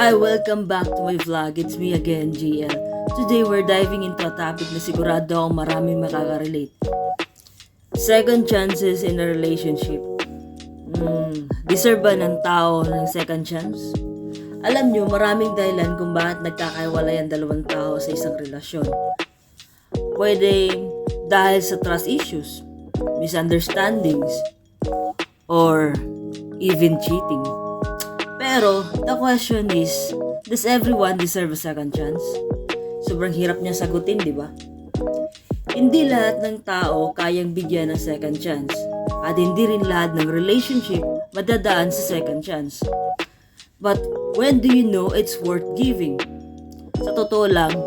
Hi, welcome back to my vlog. It's me again, GL. Today, we're diving into a topic na sigurado akong maraming makaka-relate. Second chances in a relationship. Hmm, deserve ba ng tao ng second chance? Alam nyo, maraming dahilan kung bakit nagkakaiwalay ang dalawang tao sa isang relasyon. Pwede dahil sa trust issues, misunderstandings, or even cheating. Pero, the question is, does everyone deserve a second chance? Sobrang hirap niya sagutin, di ba? Hindi lahat ng tao kayang bigyan ng second chance. At hindi rin lahat ng relationship madadaan sa second chance. But when do you know it's worth giving? Sa totoo lang,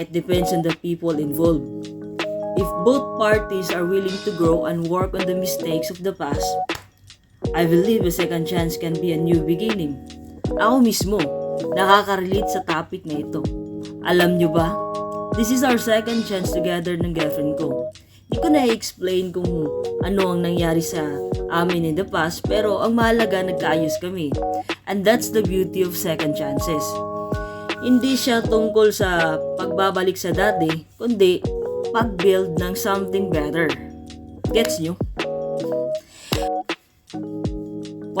it depends on the people involved. If both parties are willing to grow and work on the mistakes of the past, I believe a second chance can be a new beginning. Ako mismo, nakaka-relate sa topic na ito. Alam nyo ba? This is our second chance together ng girlfriend ko. Hindi ko na-explain kung ano ang nangyari sa amin in the past, pero ang mahalaga nagkaayos kami. And that's the beauty of second chances. Hindi siya tungkol sa pagbabalik sa dati, kundi pag-build ng something better. Gets nyo?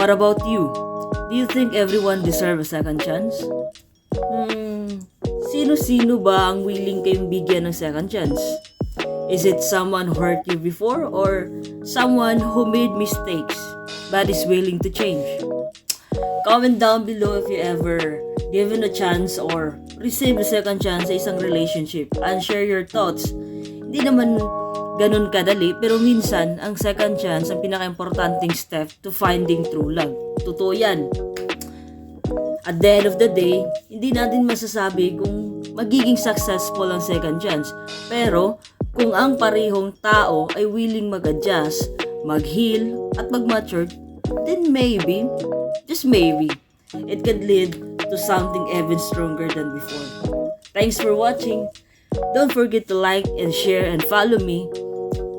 What about you? Do you think everyone deserve a second chance? Hmm, sino-sino ba ang willing kayong bigyan ng second chance? Is it someone who hurt you before or someone who made mistakes but is willing to change? Comment down below if you ever given a chance or received a second chance sa isang relationship and share your thoughts. Hindi naman ganun kadali pero minsan ang second chance ang pinaka-importanting step to finding true love. Totoo yan. At the end of the day, hindi natin masasabi kung magiging successful ang second chance. Pero kung ang parehong tao ay willing mag-adjust, mag-heal, at mag-mature, then maybe, just maybe, it could lead to something even stronger than before. Thanks for watching. Don't forget to like and share and follow me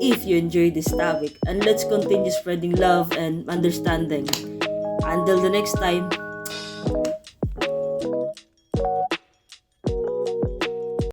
if you enjoyed this topic. And let's continue spreading love and understanding. Until the next time,